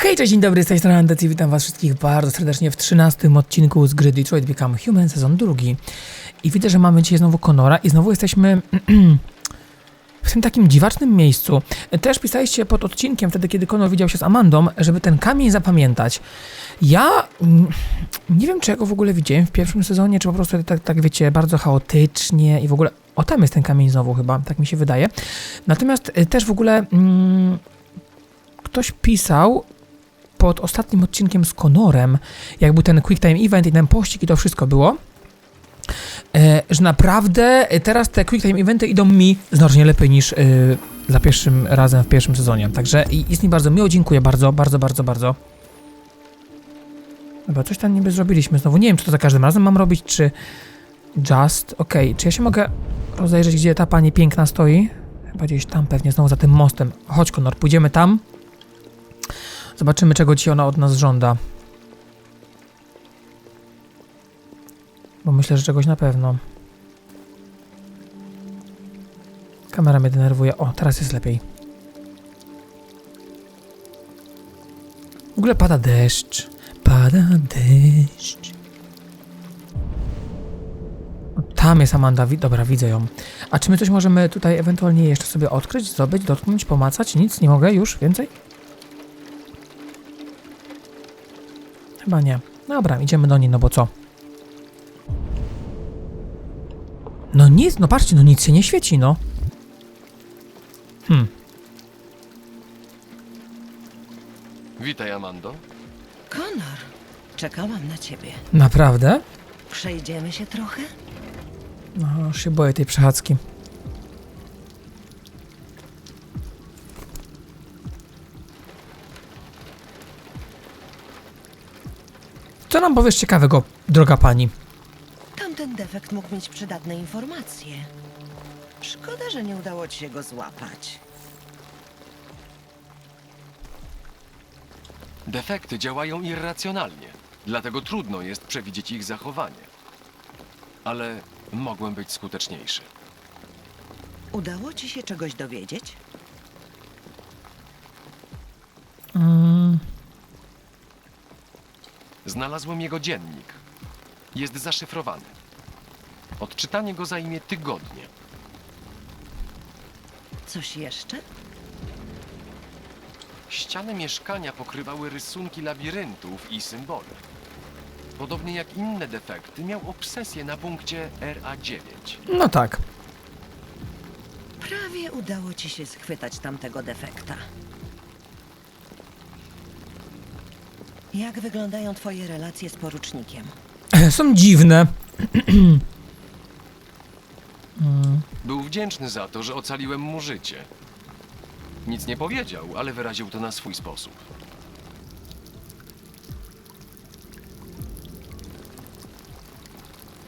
Hej, cześć, dzień dobry, z tej strony Andec i witam was wszystkich bardzo serdecznie w 13 odcinku z gry Detroit Become Human, sezon drugi. I widzę, że mamy dzisiaj znowu Conora i znowu jesteśmy w tym takim dziwacznym miejscu. Też pisaliście pod odcinkiem, wtedy kiedy Conor widział się z Amandą, żeby ten kamień zapamiętać. Ja mm, nie wiem, czy go w ogóle widziałem w pierwszym sezonie, czy po prostu tak, tak wiecie, bardzo chaotycznie i w ogóle... O, tam jest ten kamień znowu chyba, tak mi się wydaje. Natomiast y, też w ogóle... Mm, ktoś pisał pod ostatnim odcinkiem z Konorem, jak był ten Quick Time Event i ten pościg i to wszystko było, e, że naprawdę teraz te Quick Time Eventy idą mi znacznie lepiej niż e, za pierwszym razem w pierwszym sezonie. Także jest mi bardzo miło, dziękuję bardzo, bardzo, bardzo, bardzo. Dobra, coś tam niby zrobiliśmy znowu. Nie wiem, czy to za każdym razem mam robić, czy just. Okej, czy ja się mogę rozejrzeć, gdzie ta pani piękna stoi? Chyba gdzieś tam pewnie, znowu za tym mostem. Chodź, Konor, pójdziemy tam. Zobaczymy, czego ci ona od nas żąda. Bo myślę, że czegoś na pewno. Kamera mnie denerwuje. O, teraz jest lepiej. W ogóle pada deszcz. Pada deszcz. Tam jest Amanda. Dobra, widzę ją. A czy my coś możemy tutaj ewentualnie jeszcze sobie odkryć, zdobyć, dotknąć, pomacać? Nic? Nie mogę już? Więcej? Chyba nie. Dobra, idziemy do niej, no bo co? No nic, no patrzcie, no nic się nie świeci, no. Hmm, Witaj, Amando. Konor, czekałam na ciebie. naprawdę? Przejdziemy się trochę? No, już się boję tej przechadzki. Co nam powiesz ciekawego, droga pani? Tamten defekt mógł mieć przydatne informacje. Szkoda, że nie udało ci się go złapać. Defekty działają irracjonalnie, dlatego trudno jest przewidzieć ich zachowanie. Ale mogłem być skuteczniejszy. Udało ci się czegoś dowiedzieć? Mm, Znalazłem jego dziennik. Jest zaszyfrowany. Odczytanie go zajmie tygodnie. Coś jeszcze? Ściany mieszkania pokrywały rysunki labiryntów i symbole. Podobnie jak inne defekty, miał obsesję na punkcie RA9. no tak. Prawie udało ci się schwytać tamtego defekta. Jak wyglądają twoje relacje z porucznikiem? Są dziwne. Był wdzięczny za to, że ocaliłem mu życie. Nic nie powiedział, ale wyraził to na swój sposób.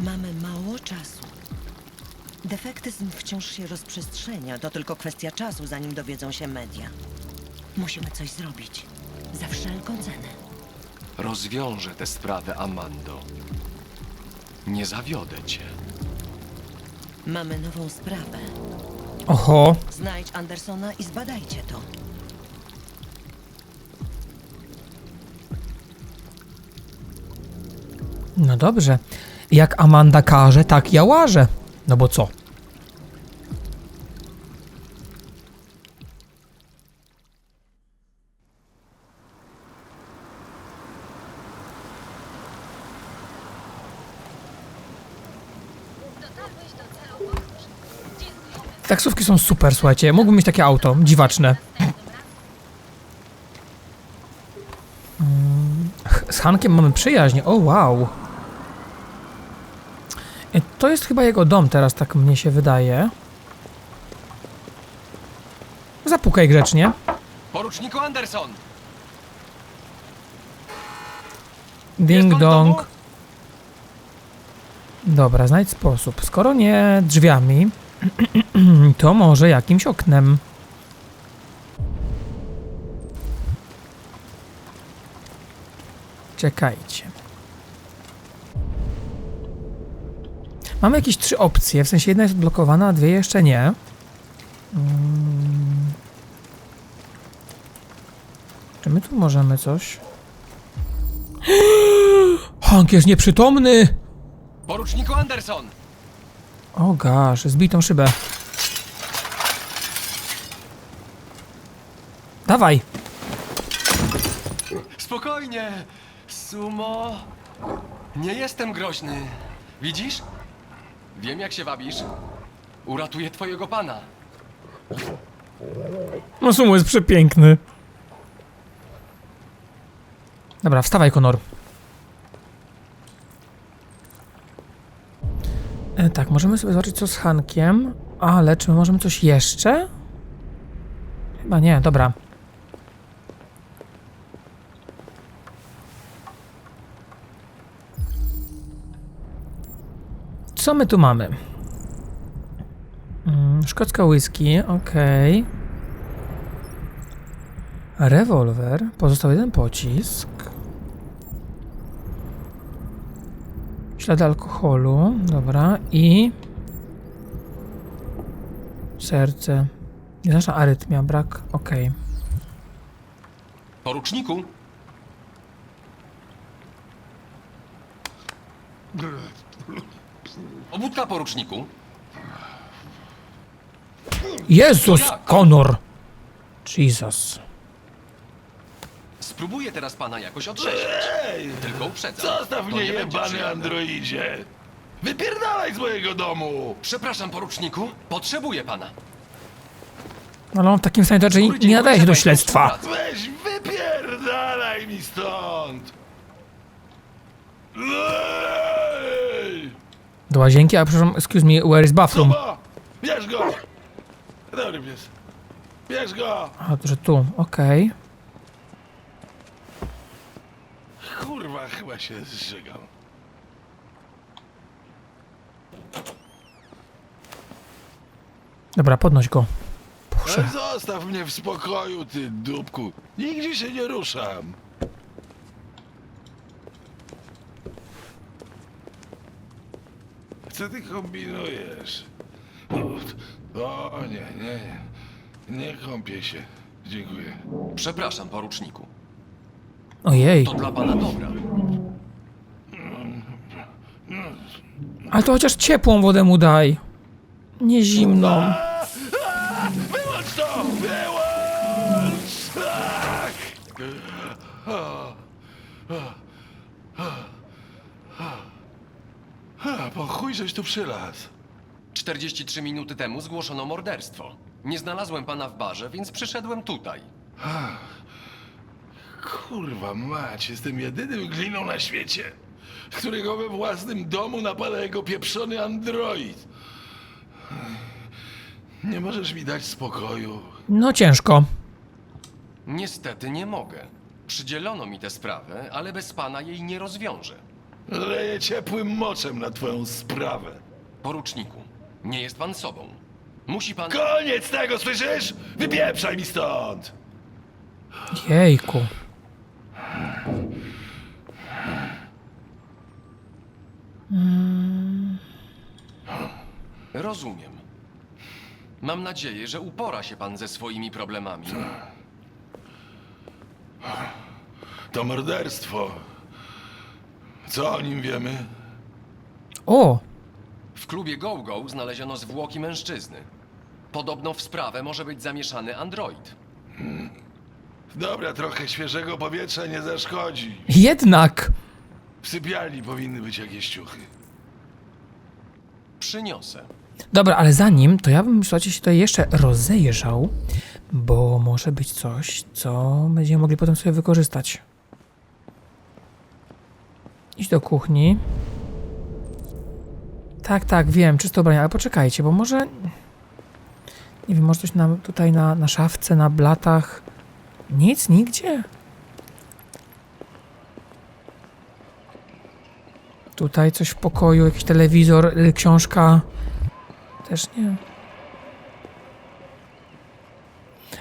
Mamy mało czasu. Defektyzm wciąż się rozprzestrzenia. To tylko kwestia czasu, zanim dowiedzą się media. Musimy coś zrobić. Za wszelką cenę. Rozwiążę tę sprawę, Amando. Nie zawiodę cię. Mamy nową sprawę. Oho. Znajdź Andersona i zbadajcie to. No dobrze. Jak Amanda każe, tak ja łażę. No bo co? Taksówki są super, słuchajcie. Mógłbym mieć takie auto, dziwaczne. Mm, Ch- Z Hankiem mamy przyjaźń. O, wow. E, To jest chyba jego dom teraz, tak mnie się wydaje. Zapukaj grzecznie. Poruczniku Anderson! Ding dong. Dobra, znajdź sposób. Skoro nie drzwiami, to może jakimś oknem. Czekajcie. Mamy jakieś trzy opcje, w sensie jedna jest odblokowana, a dwie jeszcze nie. Mm. Czy my tu możemy coś? Hank jest nieprzytomny! Poruczniku Anderson! O gaż, zbitą szybę. Dawaj! Spokojnie! Sumo! Nie jestem groźny. Widzisz? Wiem, jak się wabisz. Uratuję twojego pana. No sumo jest przepiękny. Dobra, wstawaj, Konor. E, tak, możemy sobie zobaczyć co z Hankiem, ale czy my możemy coś jeszcze? Chyba nie, dobra. Co my tu mamy? Mm, szkocka whisky, okej. Rewolwer. Pozostał jeden pocisk. Ślady alkoholu. Dobra. I... Serce. Nasza arytmia. Brak. Okej. Poruczniku? Obudka, poruczniku. Jezus! Konor! Jesus. Spróbuję teraz pana jakoś otrzeźwić. Tylko uprzedzam. Zostaw to mnie, nie będzie jebany przyjemne. androidzie! Wypierdalaj z mojego domu! Przepraszam, poruczniku. Potrzebuję pana. No ale on w takim stanie, że nie, nadaje się do śledztwa. Weź, wypierdalaj mi stąd! Ej! Do łazienki, a przepraszam, excuse me, where is bathroom? Kuba! Bierz go! Dobry pies. Bierz go! A, że tu, okej. Kurwa, chyba się zżygał. Dobra, podnoś go. Ale zostaw mnie w spokoju, ty dupku. Nigdzie się nie ruszam. Co ty kombinujesz? O, o nie, nie, nie. Nie kąpię się. Dziękuję. Przepraszam, poruczniku. Ojej. To dla pana dobra. Ale to chociaż ciepłą wodę mu daj. Nie zimną. Wyłącz to! Wyłącz! Tak! Po chuj żeś tu przylazł. 43 minuty temu zgłoszono morderstwo. Nie znalazłem pana w barze, więc przyszedłem tutaj. Kurwa mać, jestem jedynym gliną na świecie, którego we własnym domu napada jego pieprzony android. Nie możesz mi dać spokoju. No ciężko. Niestety nie mogę. Przydzielono mi tę sprawę, ale bez pana jej nie rozwiążę. Leję ciepłym moczem na twoją sprawę. Poruczniku, nie jest pan sobą. Musi pan. Koniec tego, słyszysz? Wypieprzaj mi stąd! Jejku. Rozumiem. Mam nadzieję, że upora się pan ze swoimi problemami. To morderstwo. Co o nim wiemy? O! W klubie GoGo znaleziono zwłoki mężczyzny. Podobno w sprawę może być zamieszany android. Dobra, trochę świeżego powietrza nie zaszkodzi. Jednak! W sypialni powinny być jakieś ciuchy. Przyniosę. Dobra, ale zanim, to ja bym, słuchajcie, się tutaj jeszcze rozejrzał, bo może być coś, co będziemy mogli potem sobie wykorzystać. Idź do kuchni. Tak, tak, wiem, czyste ubrania, ale poczekajcie, bo może... Nie wiem, może coś na, tutaj na, na szafce, na blatach... Nic, nigdzie? Tutaj coś w pokoju, jakiś telewizor, y, książka... Też nie.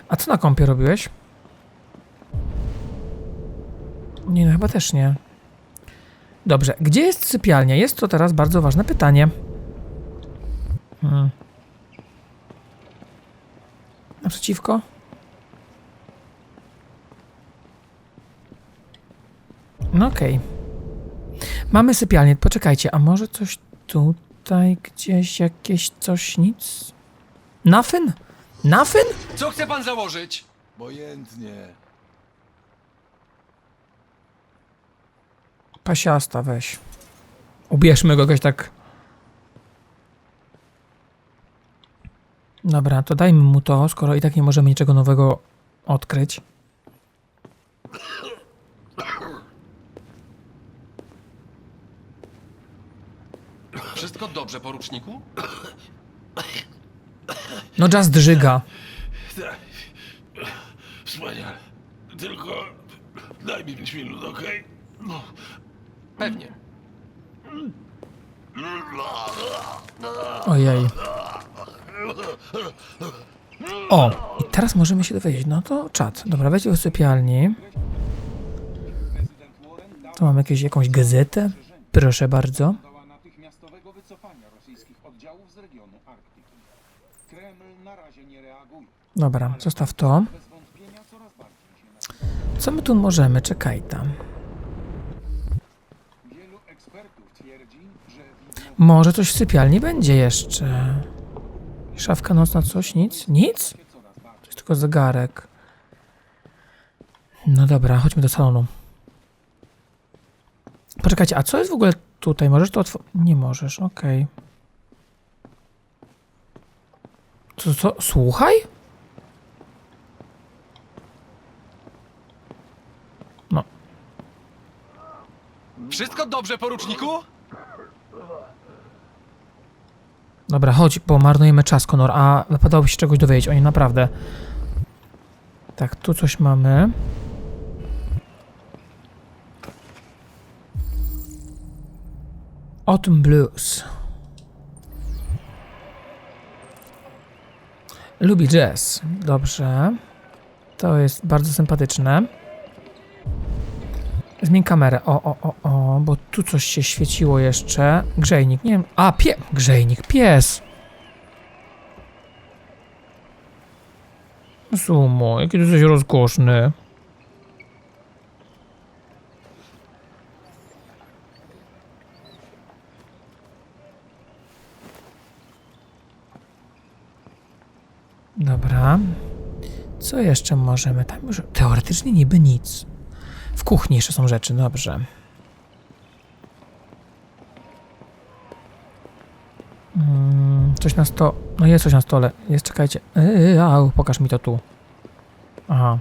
A co na kąpie robiłeś? Nie, no chyba też nie. Dobrze, gdzie jest sypialnia? Jest to teraz bardzo ważne pytanie. Hmm. Naprzeciwko? No okej. Mamy sypialnię. Poczekajcie, a może coś tutaj gdzieś jakieś coś nic? Nothing? Nothing? Co chce pan założyć? Obojętnie. Pasiasta, weź. Ubierzmy go jakoś tak. Dobra, to dajmy mu to, skoro i tak nie możemy niczego nowego odkryć. Wszystko dobrze, poruczniku? No Just drzyga. Tak. Wspaniale. Tylko daj mi 5 minut, okej? No. Pewnie. Ojej. O, i teraz możemy się dowiedzieć. No to czat. Dobra, wejdź do sypialni. Tu mam jakieś, jakąś gazetę. Proszę bardzo. Dobra, zostaw to. Co my tu możemy? Czekaj tam. Może coś w sypialni będzie jeszcze. Szafka nocna, coś? Nic? Nic? To jest tylko zegarek. No dobra, chodźmy do salonu. Poczekajcie, a co jest w ogóle tutaj? Możesz to otworzyć? Nie możesz, okej. Co, co? Słuchaj? No, Wszystko dobrze, poruczniku? dobra, chodź, bo marnujemy czas, Konor, a wypadałoby się czegoś dowiedzieć o nim, naprawdę. Tak, tu coś mamy. Autumn Blues. Lubi jazz. Dobrze. To jest bardzo sympatyczne. Zmień kamerę. O, o, o, o, bo tu coś się świeciło jeszcze. Grzejnik, nie wiem. A, pie... Grzejnik, pies. Sumo, jaki ty jesteś rozkoszny. Dobra. Co jeszcze możemy? Tam już teoretycznie niby nic. W kuchni jeszcze są rzeczy, dobrze. Mm, coś na sto... No jest coś na stole. Jest, czekajcie. Yy, au, pokaż mi to tu. Aha.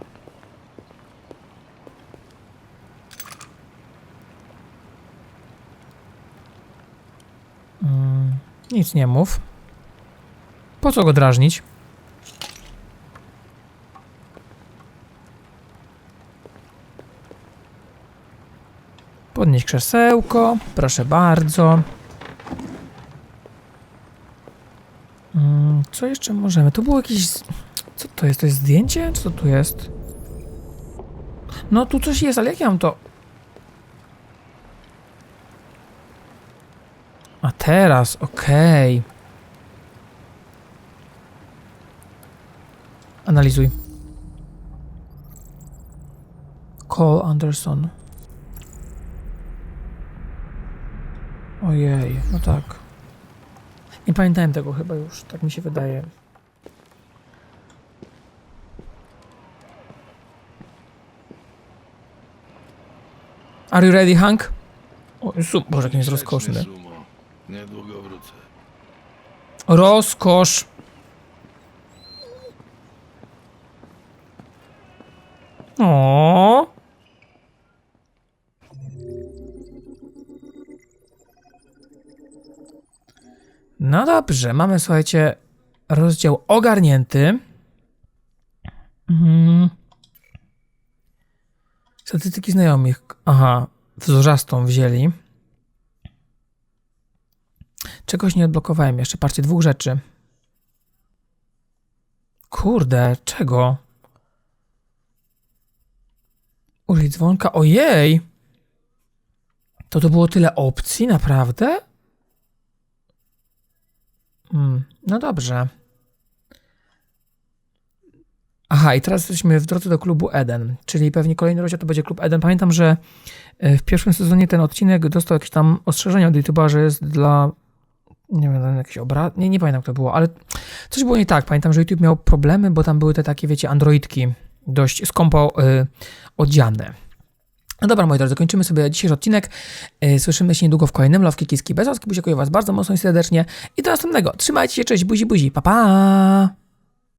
Mm, nic nie mów. Po co go drażnić? Podnieść krzesełko, proszę bardzo. Mm, co jeszcze możemy? To było jakieś. Co to jest? To jest zdjęcie? Co tu jest? No tu coś jest, ale jak ja mam to. A teraz, okej. Analizuj. Cole Anderson. Ojej, no tak. Nie pamiętałem tego chyba już, tak mi się wydaje. Are you ready, Hank? O, Jezu, Boże, jaki jest rozkoszny. Sumo. Niedługo wrócę. Rozkosz. O. dobrze, mamy, słuchajcie, rozdział ogarnięty. Mhm. Statystyki znajomych. Aha, wzorzastą wzięli. Czegoś nie odblokowałem jeszcze. Patrzcie, dwóch rzeczy. Kurde, czego? Użyć dzwonka. Ojej! To to było tyle opcji, naprawdę? Hmm, no dobrze. Aha, i teraz jesteśmy w drodze do klubu Eden, czyli pewnie kolejny rozdział to będzie klub Eden. Pamiętam, że e, w pierwszym sezonie ten odcinek dostał jakieś tam ostrzeżenia od YouTube'a, że jest dla nie wiem, tam jakieś obra... Nie, nie pamiętam, kto było, ale coś było nie tak. Pamiętam, że YouTube miał problemy, bo tam były te takie, wiecie, androidki dość skąpo y, odziane. No dobra, moi drodzy, kończymy sobie dzisiejszy odcinek. Y, Słyszymy się niedługo w kolejnym Love Kiski Bezowski. Dziękuję Was bardzo mocno i serdecznie. I do następnego. Trzymajcie się, cześć, buzi, buzi. Pa, pa!